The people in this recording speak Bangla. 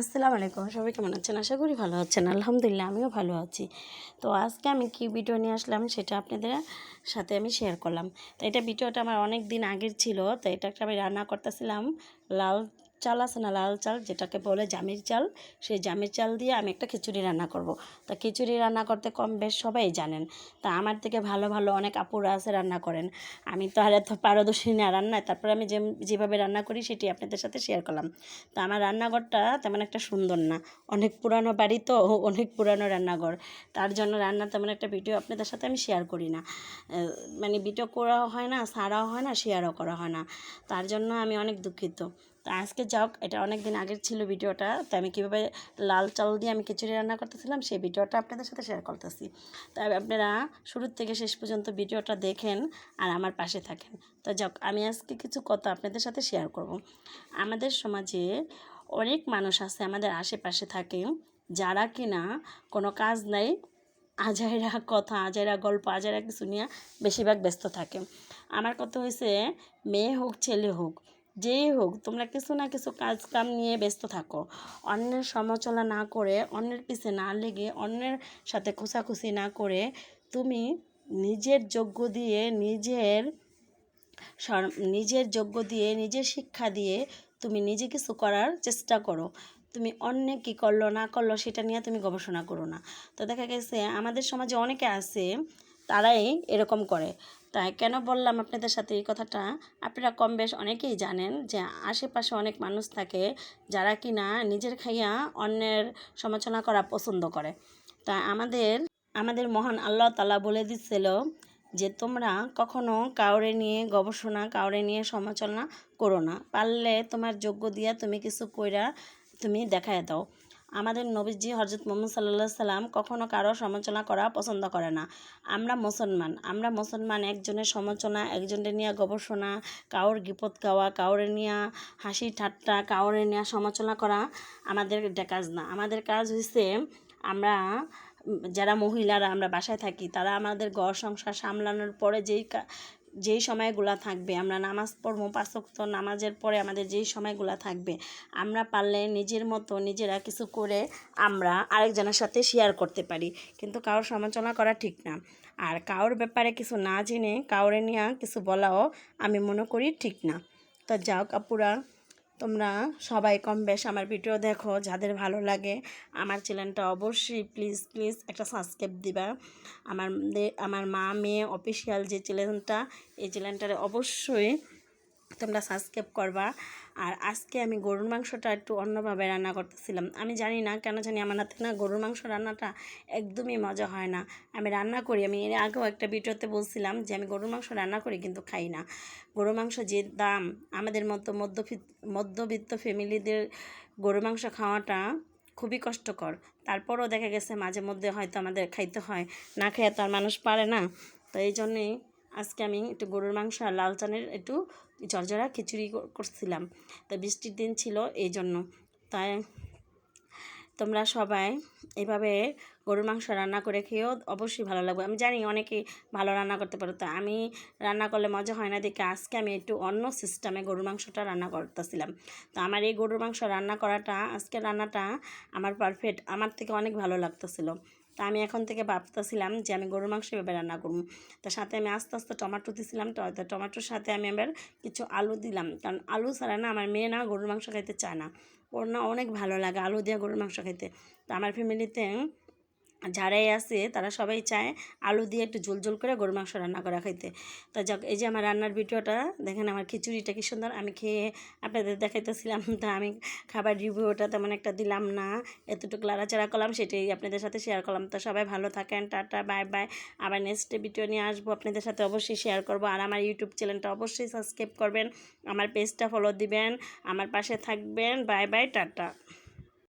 আসসালামু আলাইকুম, সবাই কেমন আছেন? আশা করি ভালো আছেন। আলহামদুলিল্লাহ, আমিও ভালো আছি। তো আজকে আমি কি ভিডিও নিয়ে আসলাম সেটা আপনাদের সাথে আমি শেয়ার করলাম। তো এটা ভিডিওটা আমার অনেক দিন আগের ছিল, তো এটা একটা আমি রান্না করতেছিলাম, লাল চাল আছে না, লাল চাল যেটাকে বলে জামির চাল, সেই জামির চাল দিয়ে আমি একটা খিচুড়ি রান্না করব। তা খিচুড়ি রান্না করতে কম বেশ সবাই জানেন। তা আমার থেকে ভালো ভালো অনেক আপুরা আছে রান্না করেন। আমি তো আর এত পারদর্শী না রান্নায়, তারপরে আমি যে যেভাবে রান্না করি সেটি আপনাদের সাথে শেয়ার করলাম। তা আমার রান্নাঘরটা তেমন একটা সুন্দর না। অনেক পুরানো বাড়ি তো, অনেক পুরানো রান্নাঘর। তার জন্য রান্না তেমন একটা ভিডিও আপনাদের সাথে আমি শেয়ার করি না। মানে ভিডিও করা হয় না সারাও হয় না শেয়ারও করা হয় না। তার জন্য আমি অনেক দুঃখিত। তো আজকে যাক, এটা অনেক দিন আগের ছিল ভিডিওটা, তো আমি কীভাবে লাল চাল দিয়ে আমি খিচুড়ি রান্না করতেছিলাম সেই ভিডিওটা আপনাদের সাথে শেয়ার করতেছি। তাই আপনারা শুরুর থেকে শেষ পর্যন্ত ভিডিওটা দেখেন আর আমার পাশে থাকেন। তো যাক, আমি আজকে কিছু কথা আপনাদের সাথে শেয়ার করব। আমাদের সমাজে অনেক মানুষ আছে, আমাদের আশেপাশে থাকে, যারা কিনা কোনো কাজ নাই, আজাইরা কথা, আজাইরা গল্প, আজাইরা কিছু নিয়ে বেশিরভাগ ব্যস্ত থাকে। আমার কথা হয়েছে মেয়ে হোক, ছেলে হোক যেই হোক, তোমরা কিছু না কিছু কাজ কাম নিয়ে ব্যস্ত থাকো। অন্যের সমালোচনা না করে, অন্যের পিছে না লেগে, অন্যের সাথে খোসাখুসি না করে তুমি নিজের যোগ্য দিয়ে নিজের নিজের যোগ্য দিয়ে, নিজের শিক্ষা দিয়ে তুমি নিজে কিছু করার চেষ্টা করো। তুমি অন্য কী করল, না করল, সেটা নিয়ে তুমি গবেষণা করো না। তো দেখা গেছে, আমাদের সমাজে অনেকে আছে, তারাই এরকম করে। তাই কেন বললাম আপনাদের সাথে এই কথাটা? আপনারা কম বেশ অনেকেই জানেন যে আশেপাশে অনেক মানুষ থাকে যারা কিনা নিজের খাইয়া অন্যের সমালোচনা করা পছন্দ করে। তা আমাদের আমাদের মহান আল্লাহ তালা বলে দিচ্ছিল যে তোমরা কখনো কাউরে নিয়ে গবেষণা, কাউরে নিয়ে সমালোচনা করো না। পারলে তোমার যোগ্য দিয়া তুমি কিছু কইরা তুমি দেখায় দাও। আমাদের নবীজি হজরত মোহাম্মদ সাল্লাহ সাল্লাম কখনো কারও সমালোচনা করা পছন্দ করে না। আমরা মুসলমান। আমরা মুসলমান, একজনের সমালোচনা একজনের নিয়ে গবেষণা কাউর গিপত গাওয়া কাউরে নিয়ে হাসি ঠাট্টা কাউরে নিয়ে সমালোচনা করা আমাদের এটা কাজ না। আমাদের কাজ হয়েছে আমরা, যারা মহিলারা আমরা বাসায় থাকি, তারা আমাদের ঘর সংসার সামলানোর পরে যেই যেই সময়গুলো থাকবে, আমরা নামাজ পড়ব পাঁচক্ত নামাজের পরে আমাদের যেই সময়গুলো থাকবে, আমরা পারলে নিজের মতো নিজেরা কিছু করে আমরা আরেকজনের সাথে শেয়ার করতে পারি। কিন্তু কারোর সমালোচনা করা ঠিক না। আর কারোর ব্যাপারে কিছু না জেনে কাউরে নিয়ে কিছু বলাও আমি মনে করি ঠিক না। তা যাও কাপুরা তোমরা সবাই কম বেশ আমার ভিডিও দেখো, যাদের ভালো লাগে আমার চ্যানেলটা অবশ্যই প্লিজ প্লিজ একটা সাবস্ক্রাইব দিবা। আমার আমার মা মেয়ে অফিসিয়াল যে চ্যানেলটা, এই চ্যানেলটারে অবশ্যই তোমরা সাবস্ক্রাইব করবা। আর আজকে আমি গরুর মাংসটা একটু অন্যভাবে রান্না করতেছিলাম। আমি জানি না, কেন জানি আমার হাতে না গরুর মাংস রান্নাটা একদমই মজা হয় না। আমি রান্না করি, আমি এর আগেও একটা ভিডিওতে বলছিলাম যে আমি গরুর মাংস রান্না করি কিন্তু খাই না। গরুর মাংস যে দাম, আমাদের মতো মধ্যবিত্ত মধ্যবিত্ত ফ্যামিলিদের গরুর মাংস খাওয়াটা খুবই কষ্টকর। তারপরও দেখা গেছে মাঝে মধ্যে হয়তো আমাদের খাইতে হয়, না খেয়ে তো আর মানুষ পারে না। তো এই জন্যেই আজকে আমি একটু গরুর মাংস আর লাল চানের একটু ঝরঝরা খিচুড়ি করছিলাম। তো বৃষ্টির দিন ছিল এই জন্য। তাই তোমরা সবাই এভাবে গরুর মাংস রান্না করে খেয়েও অবশ্যই ভালো লাগবে। আমি জানি অনেকেই ভালো রান্না করতে পারো। তো আমি রান্না করলে মজা হয় না। দেখে আজকে আমি একটু অন্য সিস্টেমে গরুর মাংসটা রান্না করতেছিলাম। তো আমার এই গরুর মাংস রান্না করাটা আজকে রান্নাটা আমার পারফেক্ট আমার থেকে অনেক ভালো লাগতেছিল। তা আমি এখন থেকে ভাবতেছিলাম যে আমি গরুর মাংস এভাবে রান্না করব। তার সাথে আমি আস্তে আস্তে টমাটো দিছিলাম টমেটোর সাথে আমি আবার কিছু আলু দিলাম। কারণ আলু ছাড়া না আমার মেয়ে না গরুর মাংস খাইতে চায় না। ওর না অনেক ভালো লাগে আলু দিয়ে গরুর মাংস খাইতে। তো আমার ফ্যামিলিতে যারাই আছে, তারা সবাই চায় আলু দিয়ে একটু ঝোল ঝোল করে গরুর মাংস রান্না করা খাইতে। তো যাক, এই যে আমার রান্নার ভিডিওটা, দেখেন আমার খিচুড়িটা কি সুন্দর। আমি খেয়ে আপনাদের দেখাইতেছিলাম, তা আমি খাবার রিভিউটা তেমন একটা দিলাম না। এতটুকু লাড়াচাড়া করলাম, সেটাই আপনাদের সাথে শেয়ার করলাম। তো সবাই ভালো থাকেন, টাটা বাই বাই আবার নেক্সট ভিডিও নিয়ে আসব, আপনাদের সাথে অবশ্যই শেয়ার করব। আর আমার ইউটিউব চ্যানেলটা অবশ্যই সাবস্ক্রাইব করবেন, আমার পেজটা ফলো দিবেন, আমার পাশে থাকবেন। Bye bye tata.